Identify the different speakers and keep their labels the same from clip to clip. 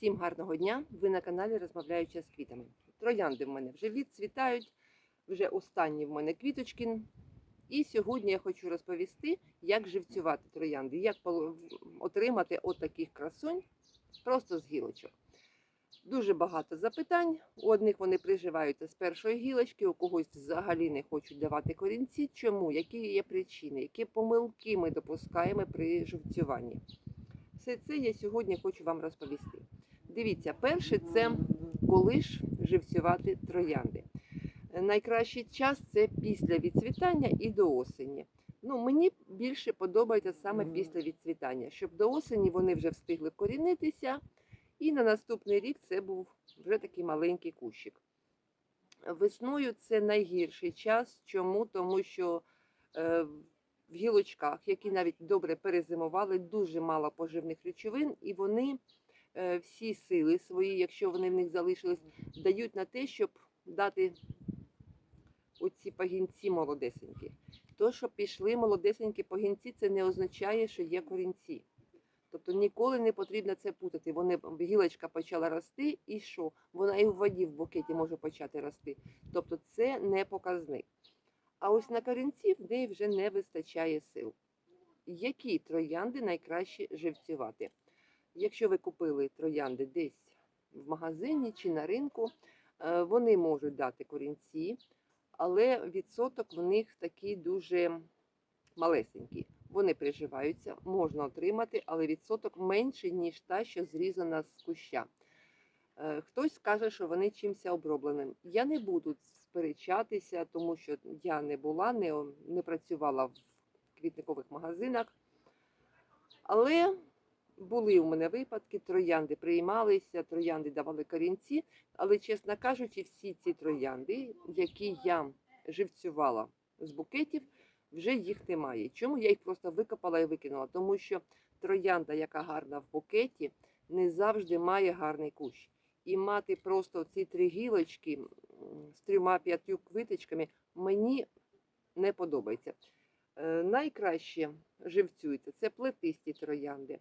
Speaker 1: Всім гарного дня! Ви на каналі Розмовляюча з квітами. Троянди в мене вже відцвітають, вже останні в мене квіточки. І сьогодні я хочу розповісти, як живцювати троянди, як отримати отаких красунь просто з гілочок. Дуже багато запитань. У одних вони приживаються з першої гілочки, у когось взагалі не хочуть давати корінці. Чому? Які є причини, які помилки ми допускаємо при живцюванні? Все це я сьогодні хочу вам розповісти. Дивіться, перше це коли ж живцювати троянди. Найкращий час це після відцвітання і до осені. Ну, мені більше подобається саме після відцвітання, щоб до осені вони вже встигли вкорінитися, і на наступний рік це був вже такий маленький кущик. Весною це найгірший час. Чому? Тому що е, в гілочках, які навіть добре перезимували, дуже мало поживних речовин, і вони всі сили свої, якщо вони в них залишились, дають на те, щоб дати оці пагінці молодесенькі. То, що пішли молодесенькі пагінці, це не означає, що є корінці. Тобто ніколи не потрібно це путати. Вони гілочка почала рости, і що? Вона і в воді в букеті може почати рости. Тобто це не показник. А ось на корінці в неї вже не вистачає сил. Які троянди найкраще живцювати? Якщо ви купили троянди десь в магазині чи на ринку, е, вони можуть дати корінці, але відсоток в них такий дуже малесенький. Вони приживаються, можна отримати, але відсоток менший, ніж та, що зрізана з куща. Е, Хтось скаже, що вони чимся обробленим. Я не буду сперечатися, тому що я не була, не, не працювала в квітникових магазинах. Але були у мене випадки, троянди приймалися, троянди давали корінці. Але, чесно кажучи, всі ці троянди, які я живцювала з букетів, вже їх немає. Чому я їх просто викопала і викинула? Тому що троянда, яка гарна в букеті, не завжди має гарний кущ. І мати просто ці три гілочки з трьома п'ятью квиточками мені не подобається. Е, Найкраще живцюються це плетисті троянди,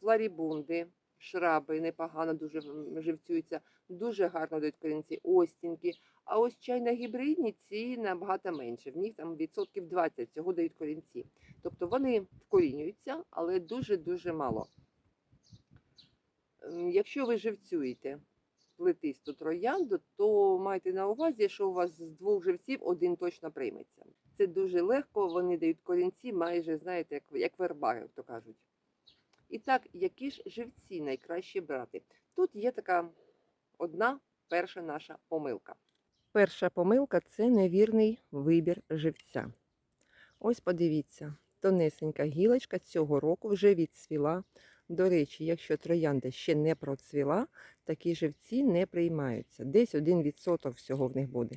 Speaker 1: флорібунди, шраби непогано дуже живцюються, дуже гарно дають корінці, остінки. А ось чайно-гібридні ці набагато менше. В них там відсотків 20 цього дають корінці. Тобто вони вкорінюються, але дуже-дуже мало. Ем, Якщо ви живцюєте плетисту троянду, то майте на увазі, що у вас з двох живців один точно прийметься. Це дуже легко, вони дають корінці, майже, знаєте, як, як верба, як то кажуть. І так, які ж живці найкраще брати? Тут є така одна перша наша помилка. Перша помилка це невірний вибір живця. Ось подивіться, тонесенька гілочка цього року вже відцвіла. До речі, якщо троянда ще не процвіла, такі живці не приймаються. Десь 1% всього в них буде.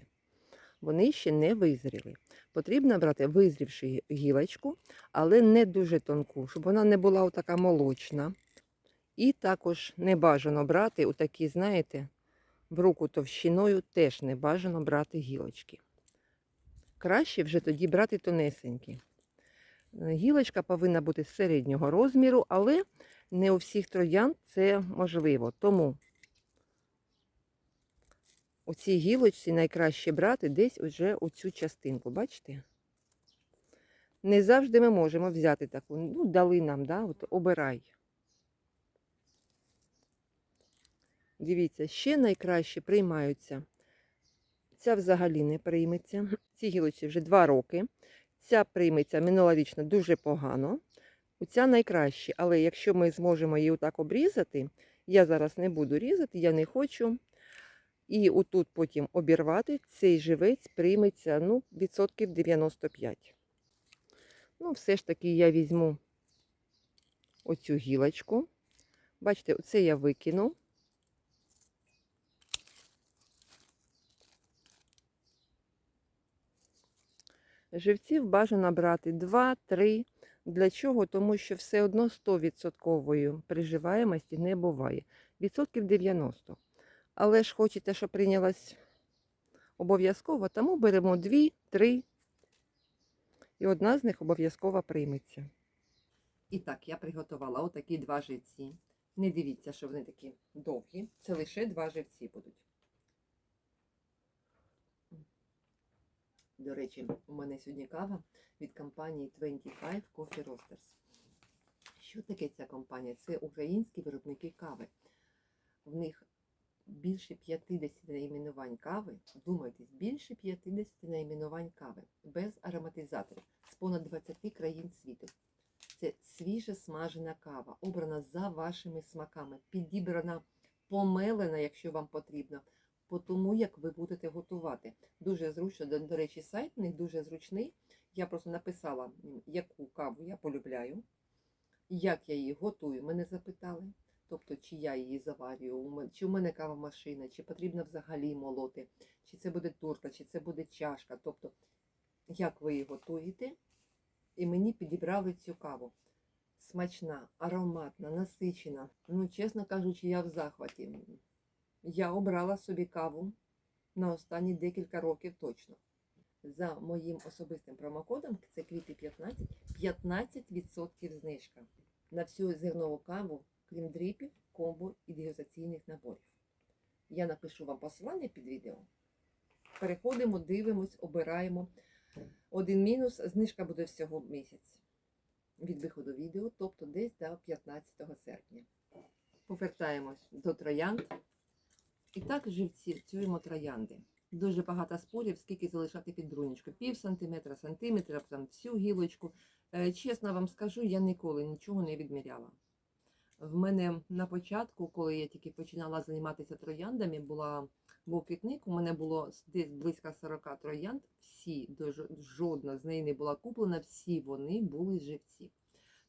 Speaker 1: Вони ще не визріли. Потрібно брати визрівши гілочку, але не дуже тонку, щоб вона не була така молочна. І також не бажано брати у такі, знаєте, в руку товщиною теж не бажано брати гілочки. Краще вже тоді брати тонесенькі. Е, Гілочка повинна бути середнього розміру, але не у всіх троянд це можливо. Тому у цій гілочці найкраще брати десь уже оцю частинку, бачите? Не завжди ми можемо взяти таку, ну, дали нам, да? От, обирай. Дивіться, ще найкраще приймаються. Ця взагалі не прийметься. Цій гілочці вже 2 роки. Ця прийметься минулорічно дуже погано. Оця найкраще, але якщо ми зможемо її отак обрізати, я зараз не буду різати, я не хочу. І отут потім обірвати, цей живець прийметься ну, відсотків 95. Ну, все ж таки я візьму оцю гілочку. Бачите, оце я викину. Живців бажано брати 2-3. Для чого? Тому що все одно 100% приживаємості не буває. Відсотків 90. Але ж хочете, щоб прийнялась обов'язково, тому беремо 2-3. І одна з них обов'язково прийметься. І так, я приготувала отакі два живці. Не дивіться, що вони такі довгі. Це лише два живці будуть. До речі, у мене сьогодні кава від компанії 25 Coffee Roasters. Що таке ця компанія? Це українські виробники кави. В них більше 50 найменувань кави. Думайтесь, більше 50 найменувань кави без ароматизаторів з понад 20 країн світу. Це свіжа смажена кава, обрана за вашими смаками, підібрана, помелена, якщо вам потрібно, по тому, як ви будете готувати. Дуже зручно, до, до речі, сайт у них дуже зручний. Я просто написала, яку каву я полюбляю, як я її готую. Мене запитали. Тобто, чи я її заварюю, чи у мене кавомашина, чи потрібно взагалі молоти, чи це буде турка, чи це буде чашка. Тобто, як ви її готуєте, і мені підібрали цю каву. Смачна, ароматна, насичена. Ну, чесно кажучи, я в захваті. Я обрала собі каву на останні декілька років точно. За моїм особистим промокодом, це квіти 15, 15% знижка на всю зернову каву, крім дріпів, комбо і дегустаційних наборів. Я напишу вам посилання під відео. Переходимо, дивимось, обираємо. Один мінус, знижка буде всього місяць від виходу відео, тобто десь до 15 серпня. Повертаємось до троянд. І так живцюємо троянди. Дуже багато спорів, скільки залишати під брунічку. Пів сантиметра, сантиметра, там всю гілочку. Е, Чесно вам скажу, я ніколи нічого не відміряла. В мене на початку, коли я тільки починала займатися трояндами, була був квітник, у мене було десь близько 40 троянд. Всі, жодна з неї не була куплена, всі вони були живці.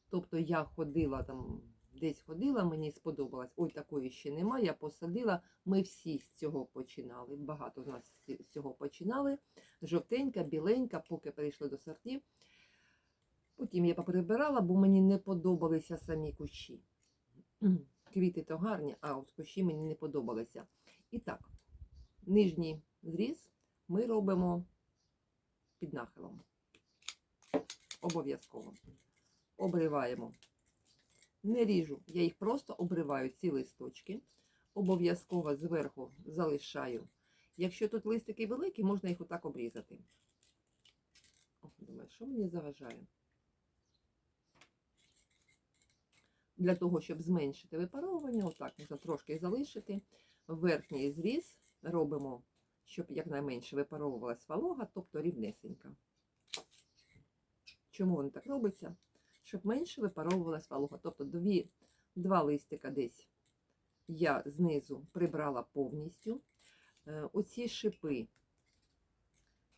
Speaker 1: Тобто я ходила там, десь ходила, мені сподобалось, ой, такої ще немає, я посадила. Ми всі з цього починали. Багато з нас з цього починали. Жовтенька, біленька, поки перейшли до сортів. Потім я поприбирала, бо мені не подобалися самі кущі. Квіти то гарні, а от кущі мені не подобалися. І так, нижній зріз ми робимо під нахилом. Обов'язково. Обриваємо. Не ріжу, я їх просто обриваю ці листочки. Обов'язково зверху залишаю. Якщо тут листики великі, можна їх отак обрізати. О, думаю, що мені заважає? Для того, щоб зменшити випаровування, отак можна трошки залишити. Верхній зріз робимо, щоб якнайменше випаровувалась волога, тобто рівнесенька. Чому воно так робиться? Щоб менше випаровувалась волога. Тобто дві, два листика десь я знизу прибрала повністю. Е, Оці шипи,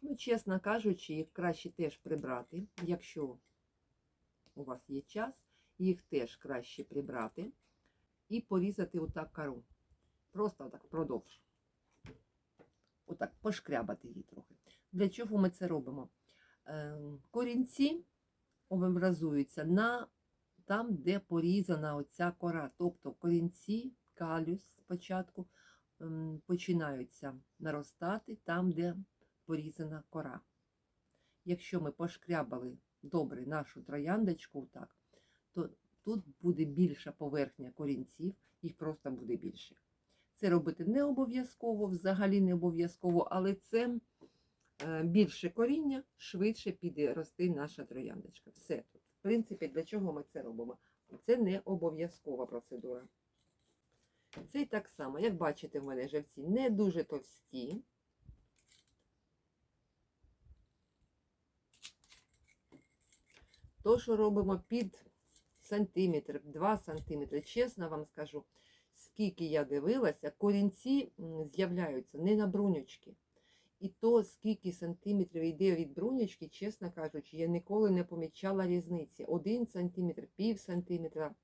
Speaker 1: ну, чесно кажучи, їх краще теж прибрати, якщо у вас є час, їх теж краще прибрати і порізати отак кору. Просто отак впродовж. Отак пошкрябати її трохи. Для чого ми це робимо? Е, Корінці образуються на там, де порізана оця кора. Тобто корінці, калюс спочатку ем, починаються наростати там, де порізана кора. Якщо ми пошкрябали добре нашу трояндочку, так, то тут буде більша поверхня корінців, їх просто буде більше. Це робити не обов'язково, взагалі не обов'язково, але це е, більше коріння, швидше піде рости наша трояндочка. Все тут. В принципі, для чого ми це робимо? Це не обов'язкова процедура. Це і так само, як бачите, в мене живці не дуже товсті. То, що робимо під сантиметр, 2 сантиметри, чесно вам скажу, скільки я дивилася, корінці з'являються не на брунючки. І то, скільки сантиметрів йде від брунючки, чесно кажучи, я ніколи не помічала різниці. Один сантиметр, пів сантиметра.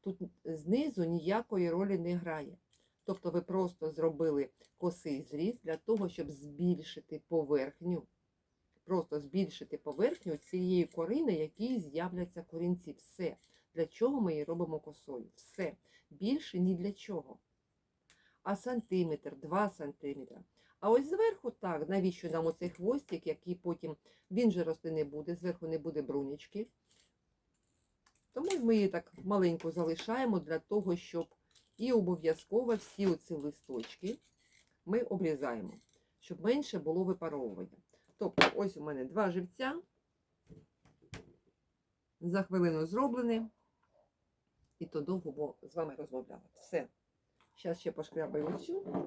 Speaker 1: Тут знизу ніякої ролі не грає. Тобто ви просто зробили косий зріз для того, щоб збільшити поверхню. Просто збільшити поверхню цієї кори, на якій з'являться корінці. Все. Для чого ми її робимо косою? Все. Більше ні для чого. А сантиметр, два сантиметри. А ось зверху так, навіщо нам оцей хвостик, який потім він же рости не буде, зверху не буде брунічки. Тому ми її так маленько залишаємо для того, щоб і обов'язково всі оці листочки ми обрізаємо, щоб менше було випаровування. Тобто, ось у мене два живця. За хвилину зроблені. І то довго бо з вами розмовляла. Все. Зараз ще пошкрябаю оцю.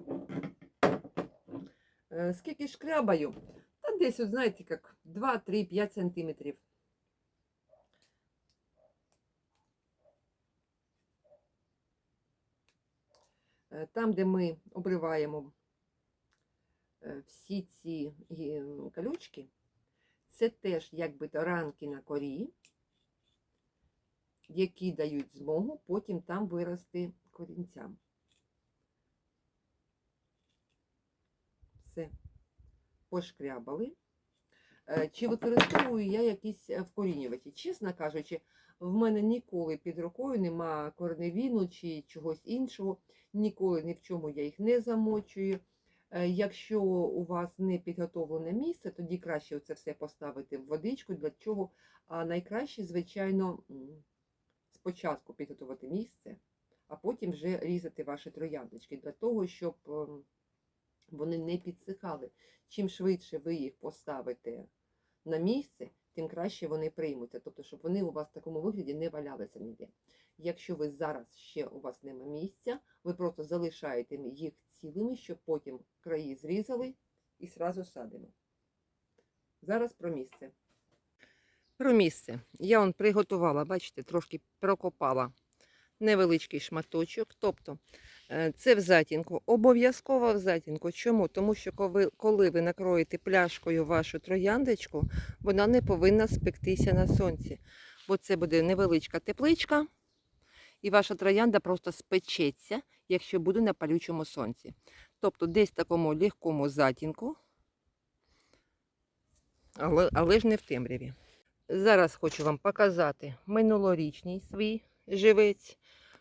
Speaker 1: Е, Скільки шкрябаю? Та десь, от, знаєте, як 2, 3, 5 сантиметрів. Е, Там, де ми обриваємо всі ці колючки, це теж якби то ранки на корі, які дають змогу потім там вирости корінцям. Все, пошкрябали. Е, Чи використовую я якісь е, вкорінювачі? Чесно кажучи, в мене ніколи під рукою нема корневіну чи чогось іншого. Ніколи ні в чому я їх не замочую. Е, Якщо у вас не підготовлене місце, тоді краще це все поставити в водичку. Для чого? А найкраще, звичайно, спочатку підготувати місце, а потім вже різати ваші трояндочки для того, щоб ем, вони не підсихали. Чим швидше ви їх поставите на місце, тим краще вони приймуться. Тобто, щоб вони у вас в такому вигляді не валялися ніде. Якщо ви зараз ще у вас нема місця, ви просто залишаєте їх цілими, щоб потім краї зрізали і сразу садимо. Зараз про місце. Про місце. Я он приготувала, бачите, трошки прокопала невеличкий шматочок. Тобто е, це в затінку. Обов'язково в затінку. Чому? Тому що коли ви накроєте пляшкою вашу трояндочку, вона не повинна спектися на сонці. Бо це буде невеличка тепличка, і ваша троянда просто спечеться, якщо буде на палючому сонці. Тобто десь в такому легкому затінку, але, але ж не в темряві. Зараз хочу вам показати минулорічний свій живець.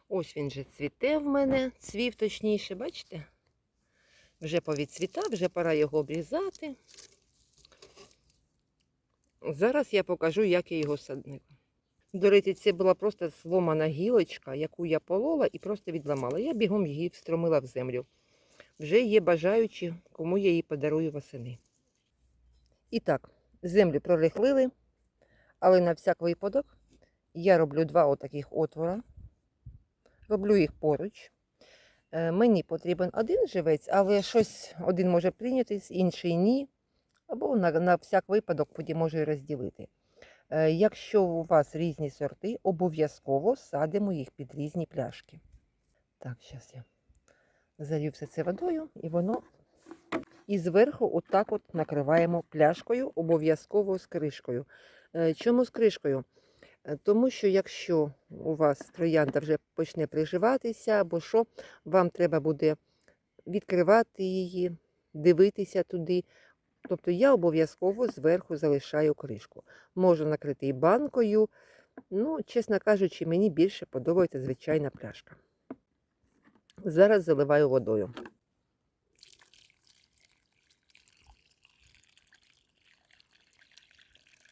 Speaker 1: Ось він же цвіте в мене, цвів точніше, бачите? Вже повідцвітав, вже пора його обрізати. Зараз я покажу, як я його садила. До речі, це була просто сломана гілочка, яку я полола і просто відламала. Я бігом її встромила в землю. Вже є бажаючі, кому я її подарую восени. І так, землю прорихлили, але на всяк випадок я роблю два отаких отвора. Роблю їх поруч. Е, Мені потрібен один живець, але щось один може прийнятись, інший ні. Або на, на всяк випадок потім можу і розділити. Е, Якщо у вас різні сорти, обов'язково садимо їх під різні пляшки. Так, зараз я залью все це водою і воно. І зверху отак от накриваємо пляшкою, обов'язково з кришкою. Е, Чому з кришкою? Е, Тому що якщо у вас троянда вже почне приживатися, або що, вам треба буде відкривати її, дивитися туди. Тобто я обов'язково зверху залишаю кришку. Можу накрити і банкою. Ну, чесно кажучи, мені більше подобається звичайна пляшка. Зараз заливаю водою.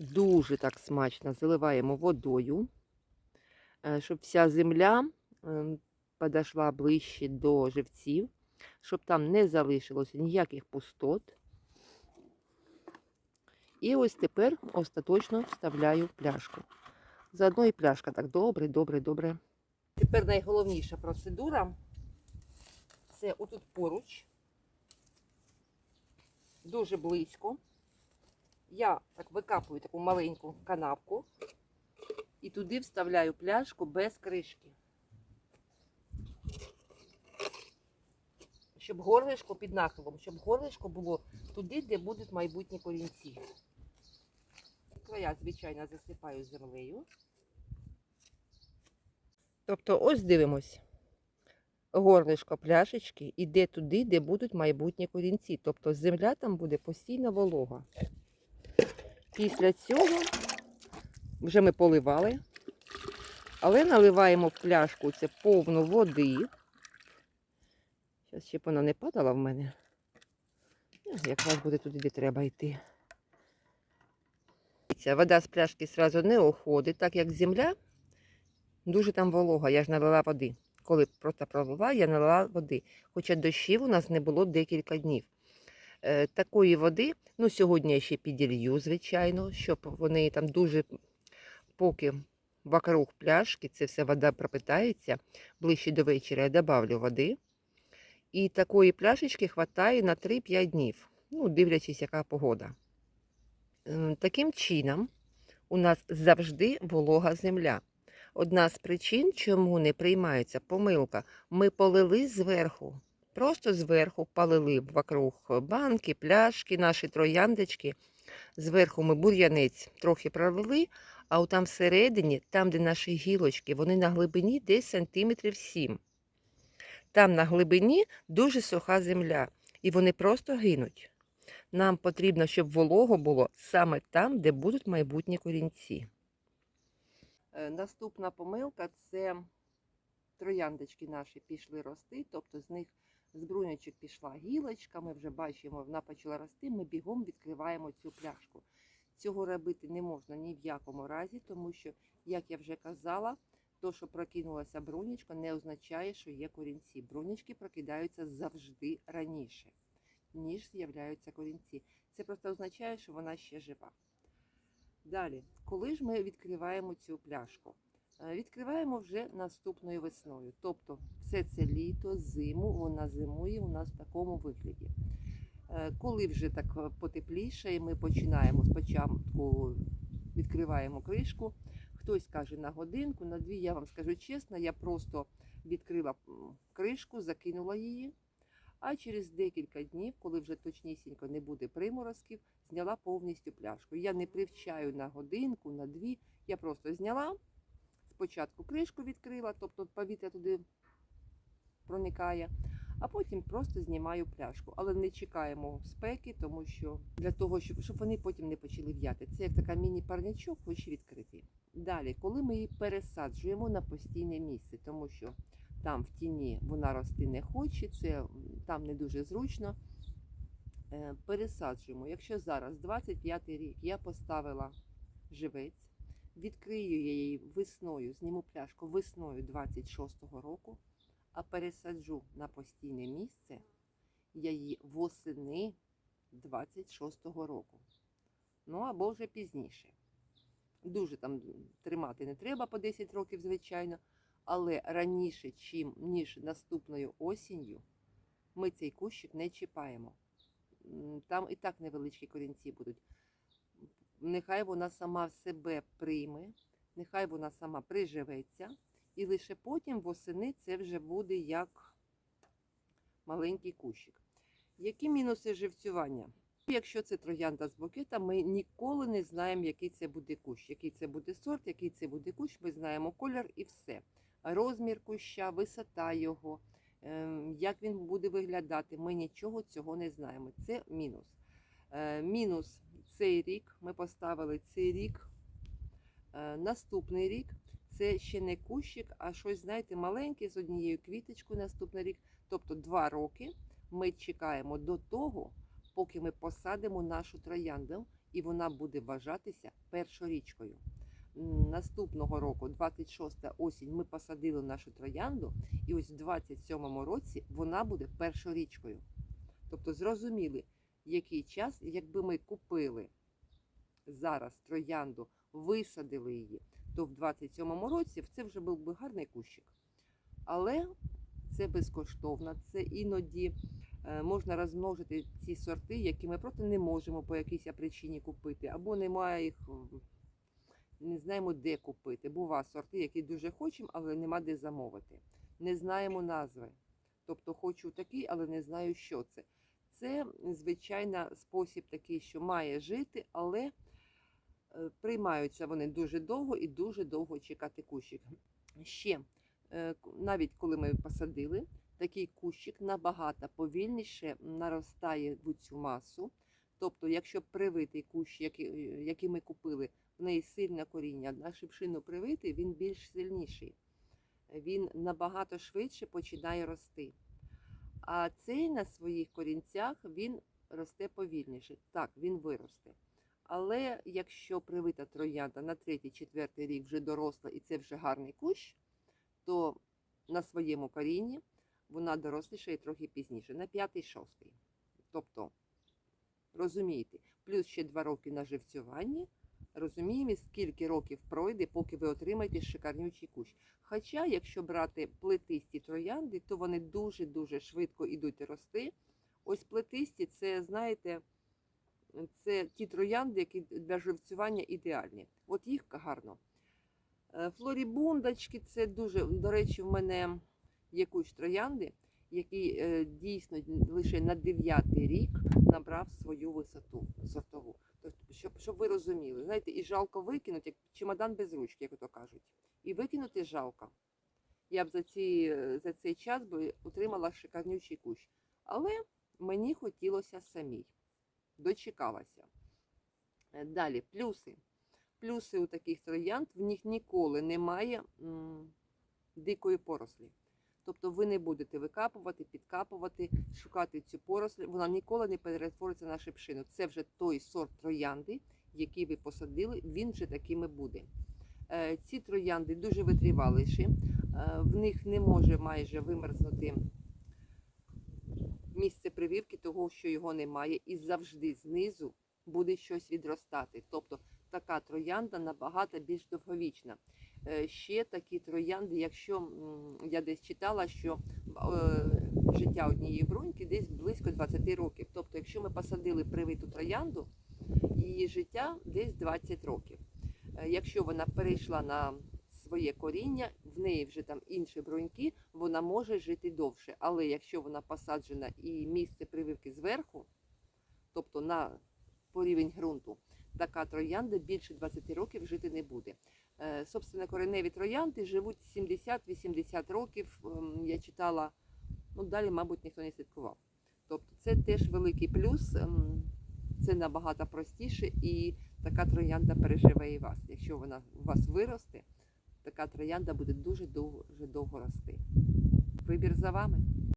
Speaker 1: Дуже так смачно заливаємо водою, е, щоб вся земля ем, подошла ближче до живців, щоб там не залишилося ніяких пустот. І ось тепер остаточно вставляю пляшку. Заодно і пляшка так добре, добре, добре. Тепер найголовніша процедура це отут поруч, дуже близько. Я так викапую таку маленьку канавку і туди вставляю пляшку без кришки. Щоб горлишко під нахилом, щоб горлишко було туди, де будуть майбутні корінці. Края, звичайно, засипаю землею. Тобто, ось дивимось. Горлишко пляшечки іде туди, де будуть майбутні корінці. Тобто земля там буде постійно волога. Після цього вже ми поливали, але наливаємо в пляшку це повну води. Зараз щоб вона не падала в мене. Ну, Якраз буде туди, де треба йти. Ця вода з пляшки одразу не уходить, так як земля дуже там волога, я ж налила води. Коли просто пролила, я налила води. Хоча дощів у нас не було декілька днів. Е, такої води, ну сьогодні я ще піділью, звичайно, щоб вони там дуже, поки вокруг пляшки, це вся вода пропитається, ближче до вечора я добавлю води. І такої пляшечки хватає на 3-5 днів, ну, дивлячись, яка погода. Таким чином, у нас завжди волога земля. Одна з причин, чому не приймається помилка, ми полили зверху. Просто зверху полили вокруг банки, пляшки, наші трояндочки. Зверху ми бур'янець трохи пролили, а там всередині, там, де наші гілочки, вони на глибині десь сантиметрів 7. Там на глибині дуже суха земля, і вони просто гинуть. Нам потрібно, щоб волого було саме там, де будуть майбутні корінці. Е, Наступна помилка це трояндочки наші пішли рости, тобто з них з брунячок пішла гілочка, ми вже бачимо, вона почала рости, ми бігом відкриваємо цю пляшку. Цього робити не можна ні в якому разі, тому що, як я вже казала, то, що прокинулася брунячка, не означає, що є корінці. Брунячки прокидаються завжди раніше, ніж з'являються корінці. Це просто означає, що вона ще жива. Далі, коли ж ми відкриваємо цю пляшку? Е, Відкриваємо вже наступною весною. Тобто все це літо, зиму, вона зимує у нас в такому вигляді. Е, Коли вже так е, потепліше, ми починаємо спочатку відкриваємо кришку. Хтось каже на годинку, на дві. Я вам скажу чесно, я просто відкрила кришку, закинула її. А через декілька днів, коли вже точнісінько не буде приморозків, зняла повністю пляшку. Я не привчаю на годинку, на дві. Я просто зняла, спочатку кришку відкрила, тобто повітря туди проникає, а потім просто знімаю пляшку. Але не чекаємо спеки, тому що для того, щоб, щоб вони потім не почали в'яти. Це як така міні-парничок, хоч відкритий. Далі, коли ми її пересаджуємо на постійне місце, тому що там в тіні вона рости не хоче, це там не дуже зручно. Е, Пересаджуємо. Якщо зараз 25 рік я поставила живець, відкрию я її весною, зніму пляшку весною 26-го року, а пересаджу на постійне місце я її восени 26-го року. Ну або вже пізніше. Дуже там тримати не треба по 10 років, звичайно, але раніше, чим, ніж наступною осінню, ми цей кущик не чіпаємо. Там і так невеличкі корінці будуть. Нехай вона сама в себе прийме, нехай вона сама приживеться, і лише потім восени це вже буде як маленький кущик. Які мінуси живцювання? Якщо це троянда з букета, ми ніколи не знаємо, який це буде кущ, який це буде сорт, який це буде кущ. Ми знаємо колір і все. Розмір куща, висота його, ем, як він буде виглядати. Ми нічого цього не знаємо. Це мінус. Е, Мінус цей рік. Ми поставили цей рік. Е, Наступний рік це ще не кущик, а щось, знаєте, маленьке з однією квіточкою наступний рік. Тобто два роки ми чекаємо до того, поки ми посадимо нашу троянду, і вона буде вважатися першорічкою. Наступного року, 26 осінь, ми посадили нашу троянду, і ось в 27 році вона буде першорічкою. Тобто зрозуміли, який час, якби ми купили зараз троянду, висадили її, то в 27 році це вже був би гарний кущик. Але це безкоштовно, це іноді можна розмножити ці сорти, які ми просто не можемо по якійсь причині купити, або немає їх, не знаємо де купити. Бува сорти, які дуже хочемо, але нема де замовити. Не знаємо назви. Тобто хочу такий, але не знаю, що це. Це, звичайно, спосіб такий, що має жити, але е, приймаються вони дуже довго і дуже довго чекати кущик. Ще е, навіть коли ми посадили, такий кущик набагато повільніше наростає в цю масу. Тобто, якщо привитий кущ, який, е, який ми купили, в неї сильне коріння, на шипшину привитий, він більш сильніший. Він набагато швидше починає рости. А цей на своїх корінцях він росте повільніше. Так, він виросте. Але якщо привита троянда на третій, четвертий рік вже доросла і це вже гарний кущ, то на своєму корінні вона дорослішає трохи пізніше, на п'ятий, шостий. Тобто, розумієте, плюс ще два роки на живцюванні, розуміємо, скільки років пройде, поки ви отримаєте шикарнючий кущ. Хоча, якщо брати плетисті троянди, то вони дуже-дуже швидко йдуть рости. Ось плетисті, це, знаєте, це ті троянди, які для живцювання ідеальні. От їх гарно. Е, Флорібундочки, це дуже, до речі, в мене кущ троянди, який е, дійсно лише на дев'ятий рік набрав свою висоту сортову. Тобто, щоб, щоб ви розуміли, знаєте, і жалко викинути, як чемодан без ручки, як то кажуть. І викинути жалко. Я б за, ці, за цей час би отримала шикарнючий кущ. Але мені хотілося самій. Дочекалася. Е, Далі, плюси. Плюси у таких троянд, в них ніколи немає м, дикої порослі. Тобто ви не будете викапувати, підкапувати, шукати цю поросль, вона ніколи не перетвориться на шипшину. Це вже той сорт троянди, який ви посадили, він вже такими буде. Е, Ці троянди дуже витриваліші, е, в них не може майже вимерзнути місце прививки, того, що його немає, і завжди знизу буде щось відростати. Тобто така троянда набагато більш довговічна. Е, Ще такі троянди, якщо я десь читала, що е, життя однієї бруньки десь близько 20 років. Тобто, якщо ми посадили привиту троянду, її життя десь 20 років. Е, Якщо вона перейшла на своє коріння, в неї вже там інші бруньки, вона може жити довше. Але якщо вона посаджена і місце прививки зверху, тобто на по рівень ґрунту, така троянда більше 20 років жити не буде. Е, Собственно, кореневі троянди живуть 70-80 років. Ем, Я читала, ну далі, мабуть, ніхто не слідкував. Тобто це теж великий плюс, ем, це набагато простіше, і така троянда переживе і вас. Якщо вона у вас виросте, така троянда буде дуже довго, дуже довго рости. Вибір за вами.